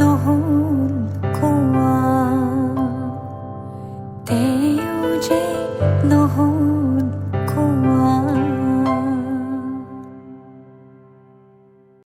নহল কোৱা তেওঁ যে নহল